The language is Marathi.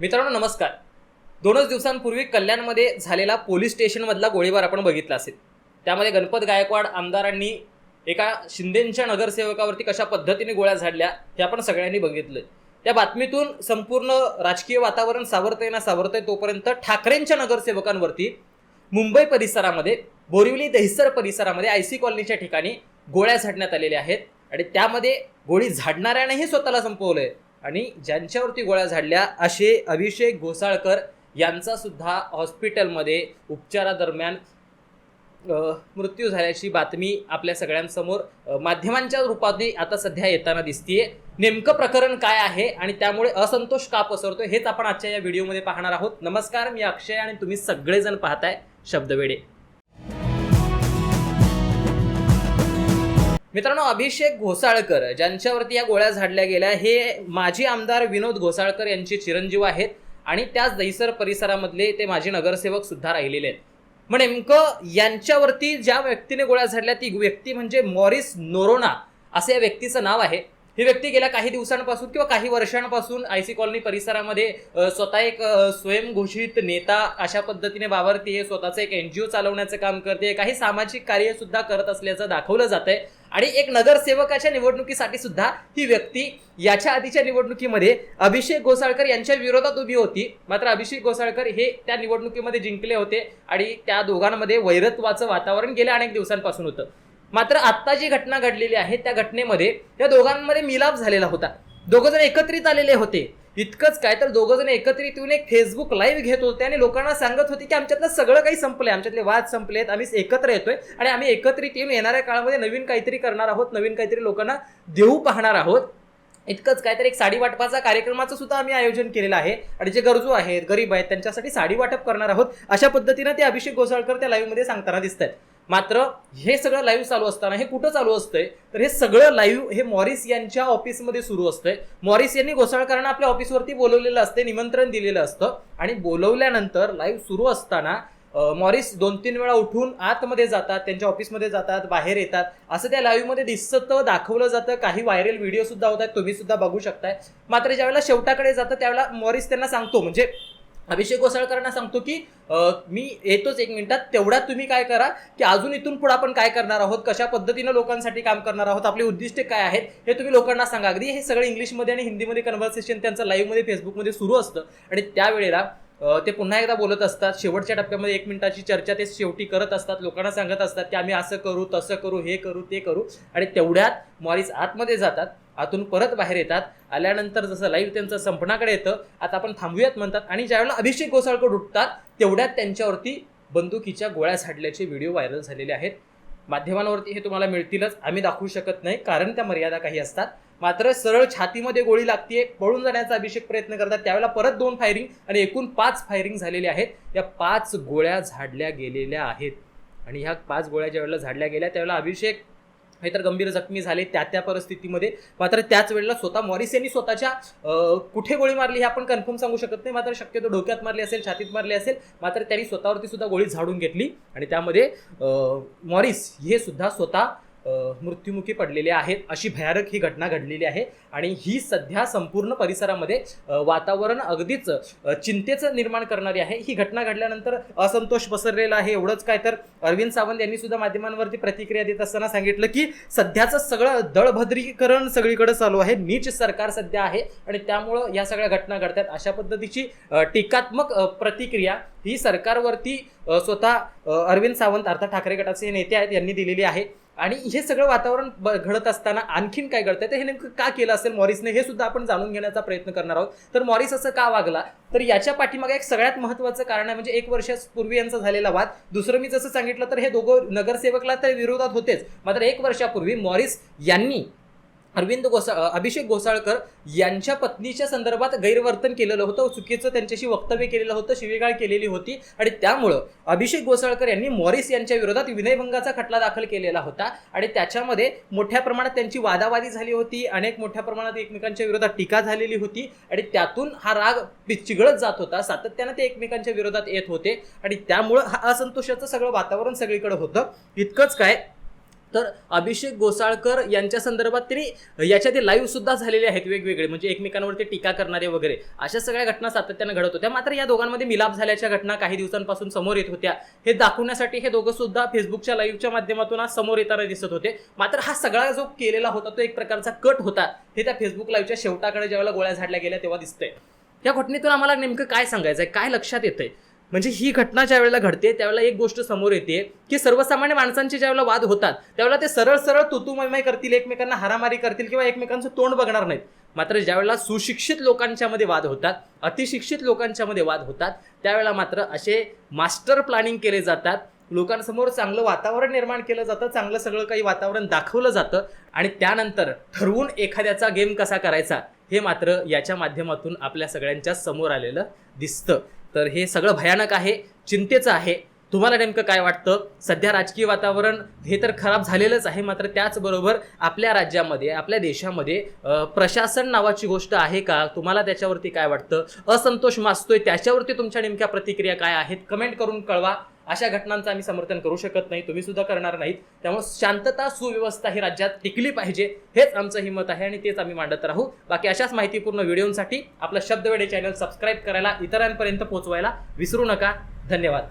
मित्रांनो नमस्कार. दोनच दिवसांपूर्वी कल्याणमध्ये झालेला पोलीस स्टेशनमधला गोळीबार आपण बघितला असेल. त्यामध्ये गणपत गायकवाड आमदारांनी एका शिंदेंच्या नगरसेवकावरती कशा पद्धतीने गोळ्या झाडल्या हे आपण सगळ्यांनी बघितलं. त्या बातमीतून संपूर्ण राजकीय वातावरण सावरतंय ना सावरतंय तोपर्यंत ठाकरेंच्या नगरसेवकांवरती मुंबई परिसरामध्ये बोरिवली दहिसर परिसरामध्ये आय सी कॉलनीच्या ठिकाणी गोळ्या झाडण्यात आलेल्या आहेत. आणि त्यामध्ये गोळी झाडणाऱ्यानेही स्वतःला संपवलं आहे आणि ज्यांच्यावरती गोळ्या झाडल्या असे अभिषेक घोसाळकर यांचा सुद्धा हॉस्पिटलमध्ये उपचारादरम्यान मृत्यू झाल्याची बातमी आपल्या सगळ्यांसमोर माध्यमांच्या रूपाने आता सध्या येताना दिसतीये. नेमकं प्रकरण काय आहे आणि त्यामुळे असंतोष का पसरतो हेच आपण आजच्या या व्हिडिओमध्ये पाहणार आहोत. नमस्कार मी अक्षय आणि तुम्ही सगळेजण पाहताय शब्दवेडे मित्रांनो अभिषेक घोसाळकर ज्यांच्यावरती या गोळ्या झाडल्या गेल्या हे माजी आमदार विनोद घोसाळकर यांचे चिरंजीव आहेत आणि त्याच दहिसर परिसरामधले ते माजी नगरसेवक सुद्धा राहिलेले आहेत. मग नेमकं यांच्यावरती ज्या व्यक्तीने गोळ्या झाडल्या ती व्यक्ती म्हणजे मॉरिस नोरोना असं या व्यक्तीचं नाव आहे. ही व्यक्ती गेल्या काही दिवसांपासून किंवा काही वर्षांपासून आय सी कॉलनी परिसरामध्ये स्वतः एक स्वयंघोषित नेता अशा पद्धतीने वावरते स्वतःचं एक एनजीओ चालवण्याचं काम करते काही सामाजिक कार्य सुद्धा करत असल्याचं दाखवलं जात आहे आणि एक नगरसेवकाच्या निवडणुकीसाठी सुद्धा ही व्यक्ती याच्या आधीच्या निवडणुकीमध्ये अभिषेक घोसाळकर यांच्या विरोधात उभी होती. मात्र अभिषेक घोसाळकर हे त्या निवडणुकीमध्ये जिंकले होते आणि त्या दोघांमध्ये वैरत्वाचं वातावरण गेल्या अनेक दिवसांपासून होतं. मात्र आत्ता जी घटना घडलेली आहे त्या घटनेमध्ये त्या दोघांमध्ये मिलाप झालेला होता. दोघं जण एकत्रित आलेले होते. इतकंच काय तर दोघं जण एकत्रित येऊन एक फेसबुक लाईव्ह घेत होते आणि लोकांना सांगत होते की आमच्यातलं सगळं काही संपलंय आमच्यातले वाद संपलेत आम्ही एकत्र येतोय आणि आम्ही एकत्रित येऊन येणाऱ्या काळामध्ये नवीन काहीतरी करणार आहोत नवीन काहीतरी लोकांना देऊ पाहणार आहोत. इतकंच काय तर एक साडी वाटपाचा कार्यक्रमाचं सुद्धा आम्ही आयोजन केलेलं आहे आणि जे गरजू आहेत गरीब आहेत त्यांच्यासाठी साडी वाटप करणार आहोत. अशा पद्धतीनं ते अभिषेक गोसाळकर त्या लाईव्हमध्ये सांगताना दिसत आहेत मात्र हे सगळं लाईव्ह चालू असताना हे कुठं चालू असतंय? तर हे सगळं लाईव्ह हे मॉरिस यांच्या ऑफिसमध्ये सुरू असतंय. मॉरिस यांनी घोसाळकरांना आपल्या ऑफिसवरती बोलवलेलं असते निमंत्रण दिलेलं असतं. आणि बोलवल्यानंतर लाईव्ह सुरू असताना मॉरिस दोन तीन वेळा उठून आतमध्ये जातात त्यांच्या ऑफिसमध्ये जातात बाहेर येतात. असं त्या लाईव्हमध्ये दिसतं दाखवलं जातं. काही व्हायरल व्हिडिओ सुद्धा होत आहेत तुम्ही सुद्धा बघू शकताय. मात्र ज्यावेळेला शेवटाकडे जातं त्यावेळेला मॉरिस त्यांना सांगतो. म्हणजे अभिषेक घोसाळकरांना सांगतो की मी येतोच एक मिनिटात तेवढ्यात तुम्ही काय करा की अजून इथून पुढे आपण काय करणार आहोत कशा पद्धतीनं लोकांसाठी काम करणार आहोत आपली उद्दिष्टे काय आहेत हे तुम्ही लोकांना सांगा. अगदी हे सगळं इंग्लिशमध्ये आणि हिंदीमध्ये कन्व्हर्सेशन त्यांचं लाईव्हमध्ये फेसबुकमध्ये सुरू असतं. आणि त्यावेळेला ते पुन्हा एकदा बोलत असतात. शेवटच्या टप्प्यामध्ये एक मिनिटाची चर्चा ते शेवटी करत असतात लोकांना सांगत असतात की आम्ही असं करू तसं करू हे करू ते करू. आणि तेवढ्यात मॉरिस आतमध्ये जातात. आतून परत बाहेर येतात. आल्यानंतर जसं लाईव्ह त्यांचं संपणाकडे येतं आता आपण थांबूयात म्हणतात. आणि ज्यावेळेला अभिषेक गोसाळकर उठतात तेवढ्यात त्यांच्यावरती बंदुकीच्या गोळ्या झाडल्याचे व्हिडिओ व्हायरल झालेले आहेत. माध्यमांवरती हे तुम्हाला मिळतीलच आम्ही दाखवू शकत नाही कारण त्या मर्यादा काही असतात. मात्र सरळ छातीमध्ये गोळी लागतीये पळून जाण्याचा अभिषेक प्रयत्न करतात. त्यावेळेला परत दोन फायरिंग आणि एकूण पाच फायरिंग झालेले आहेत. या पाच गोळ्या झाडल्या गेलेल्या आहेत. आणि ह्या पाच गोळ्या ज्यावेळेला झाडल्या गेल्या त्यावेळेला अभिषेक हे तर गंभीर जखमी झाले त्या त्या परिस्थितीमध्ये. मात्र त्याच वेळेला स्वतः मॉरिस यांनी स्वतःच्या कुठे गोळी मारली हे आपण कन्फर्म सांगू शकत नाही. मात्र शक्यतो डोक्यात मारली असेल छातीत मारली असेल. मात्र त्यांनी स्वतःवरती सुद्धा गोळी झाडून घेतली. आणि त्यामध्ये मॉरिस हे सुद्धा स्वतः मृत्युमुखी पडलेले आहेत अशी भयानक ही घटना घडलेली आहे. आणि ही सध्या संपूर्ण परिसरामध्ये वातावरण अगदीच चिंतेचं निर्माण करणारी आहे. ही घटना घडल्यानंतर असंतोष पसरलेला आहे. एवढंच काय तर अरविंद सावंत यांनी सुद्धा माध्यमांवरती प्रतिक्रिया देत असताना सांगितलं की सध्याचं सगळं दळभद्रीकरण सगळीकडे चालू आहे. नीच सरकार सध्या आहे आणि त्यामुळं या सगळ्या घटना घडतात. अशा पद्धतीची टीकात्मक प्रतिक्रिया ही सरकारवरती स्वतः अरविंद सावंत अर्थात ठाकरे गटाचे नेते आहेत यांनी दिलेली आहे. आणि हे सगळं वातावरण ब- घडत असताना आणखीन काय घडतंय? तर हे नेमकं का केलं असेल मॉरिसने? हे सुद्धा आपण जाणून घेण्याचा प्रयत्न करणार आहोत. तर मॉरिस असं का वागला? तर याच्या पाठीमागे एक सगळ्यात महत्त्वाचं कारण आहे म्हणजे एक वर्षापूर्वी यांचा झालेला वाद. दुसरं मी जसं सांगितलं तर हे दोघं नगरसेवकला तर विरोधात होतेच. मात्र एक वर्षापूर्वी मॉरिस यांनी अरविंद गोसा अभिषेक घोसाळकर यांच्या पत्नीच्या संदर्भात गैरवर्तन केलेलं होतं. चुकीचं त्यांच्याशी वक्तव्य केलेलं होतं शिवीगाळ केलेली होती आणि त्यामुळं अभिषेक घोसाळकर यांनी मॉरिस यांच्या विरोधात विनयभंगाचा खटला दाखल केलेला होता आणि त्याच्यामध्ये मोठ्या प्रमाणात त्यांची वादावादी झाली होती अनेक मोठ्या प्रमाणात एकमेकांच्या विरोधात टीका झालेली होती आणि त्यातून हा राग पि- चिघळत जात होता. सातत्यानं ते एकमेकांच्या विरोधात येत होते आणि त्यामुळं हा असंतोषाचं सगळं वातावरण सगळीकडे होतं. इतकंच काय तर अभिषेक गोसाळकर यांच्या संदर्भात तरी याच्यात लाईव्ह सुद्धा झालेले आहेत वेगवेगळे म्हणजे एकमेकांवरती टीका करणारे वगैरे. अशा सगळ्या घटना सातत्यानं घडत होत्या. मात्र या दोघांमध्ये मिलाप झाल्याच्या घटना काही दिवसांपासून समोर येत होत्या. हे दाखवण्यासाठी हे दोघं सुद्धा फेसबुकच्या लाईव्हच्या माध्यमातून आज समोर येताना दिसत होते. मात्र हा सगळा जो केलेला होता तो एक प्रकारचा कट होता. हे त्या फेसबुक लाईव्हच्या शेवटाकडे ज्यावेळेला गोळ्या झाडल्या गेल्या तेव्हा दिसतंय. या घटनेतून आम्हाला नेमकं काय सांगायचं आहे काय लक्षात येतंय? म्हणजे ही घटना ज्या वेळेला घडते त्यावेळेला एक गोष्ट समोर येते की सर्वसामान्य माणसांचे ज्यावेळेला वाद होतात त्यावेळेला ते सरळ सरळ तुतुमयमय करतील एकमेकांना हारामारी करतील किंवा एकमेकांचं तोंड बघणार नाहीत. मात्र ज्यावेळेला सुशिक्षित लोकांच्या मध्ये वाद होतात अतिशिक्षित लोकांच्या मध्ये वाद होतात त्यावेळेला मात्र असे मास्टर प्लॅनिंग केले जातात. लोकांसमोर चांगलं वातावरण निर्माण केलं जातं चांगलं सगळं काही वातावरण दाखवलं जातं आणि त्यानंतर ठरवून एखाद्याचा गेम कसा करायचा हे मात्र याच्या माध्यमातून आपल्या सगळ्यांच्या समोर आलेलं दिसतं. तर हे सगळं भयानक आहे चिंतेचं आहे. तुम्हाला नेमकं काय वाटतं? सध्या राजकीय वातावरण हे तर खराब झालेलंच आहे मात्र त्याचबरोबर आपल्या राज्यामध्ये आपल्या देशामध्ये प्रशासन नावाची गोष्ट आहे का? तुम्हाला त्याच्यावरती काय वाटतं? असंतोष मासतोय त्याच्यावरती तुमच्या नेमक्या प्रतिक्रिया काय आहेत? कमेंट करून कळवा. अशा घटनांचं आम्ही समर्थन करू शकत नाही तुम्ही सुद्धा करणार नाहीत. त्यामुळे शांतता सुव्यवस्था ही राज्यात टिकली पाहिजे हेच आमचं ही मत आहे आणि तेच आम्ही मांडत राहू. बाकी अशाच माहितीपूर्ण व्हिडिओसाठी आपलं शब्दवेडे चॅनल सबस्क्राईब करायला इतरांपर्यंत पोहोचवायला विसरू नका. धन्यवाद.